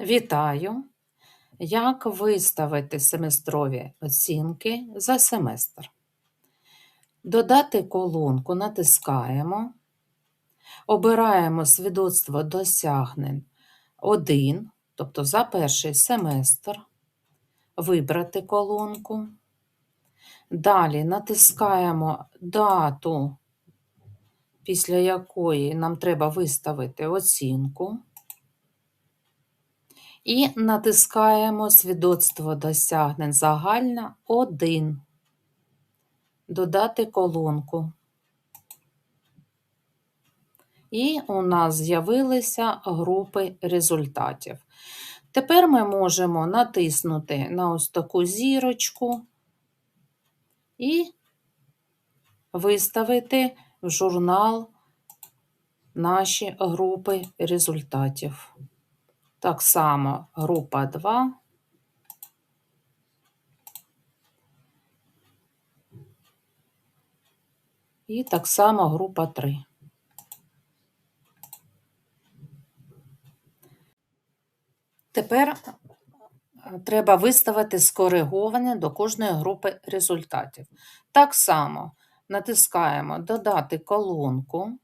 Вітаю! Як виставити семестрові оцінки за семестр? Додати колонку натискаємо, обираємо свідоцтво досягнень 1, тобто за перший семестр, вибрати колонку. Далі натискаємо дату, після якої нам треба виставити оцінку. І натискаємо свідоцтво досягнень загальна 1. Додати колонку. І у нас з'явилися групи результатів. Тепер ми можемо натиснути на ось таку зірочку і виставити в журнал наші групи результатів. Так само група 2. І так само група 3. Тепер е, треба виставити скориговане до кожної групи результатів. Так само натискаємо Додати колонку.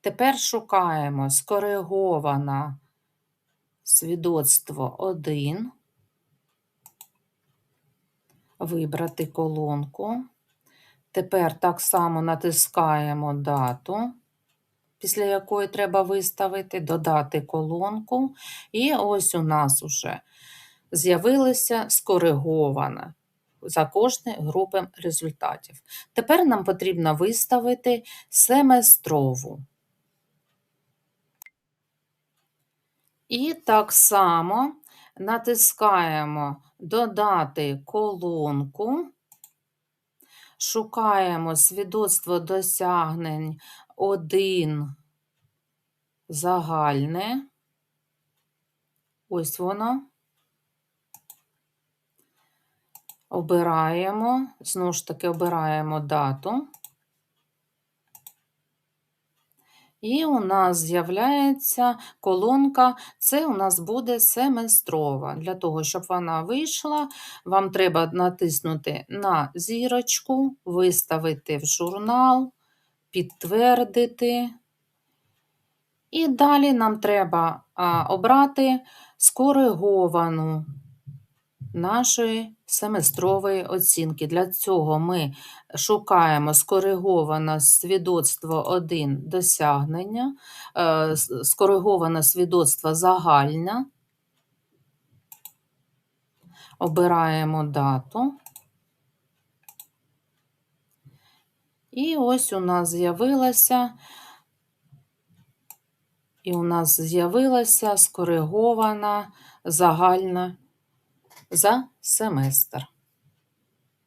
Тепер шукаємо скоригована свідоцтво 1, вибрати колонку. Тепер так само натискаємо дату, після якої треба виставити, додати колонку. І ось у нас вже з'явилося скориговане за кожною групи результатів. Тепер нам потрібно виставити семестрову. І так само натискаємо Додати колонку, шукаємо свідоцтво досягнень 1 загальне. Ось воно. Обираємо, знову ж таки, обираємо дату. І у нас з'являється колонка, це у нас буде семестрова. Для того, щоб вона вийшла, вам треба натиснути на зірочку, виставити в журнал, підтвердити. І далі нам треба обрати скориговану нашої семестрової оцінки. Для цього ми шукаємо скориговане свідоцтво 1 досягнення, е, скориговане свідоцтво загальне. Обираємо дату. І ось у нас з'явилася, і у нас з'явилася скоригована загальна за семестр.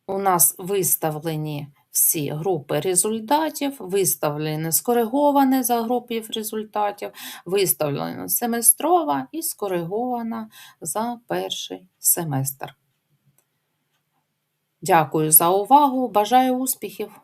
У нас виставлені всі групи результатів, виставлені скориговані за групів результатів, виставлена семестрова і скоригована за перший семестр. Дякую за увагу. Бажаю успіхів!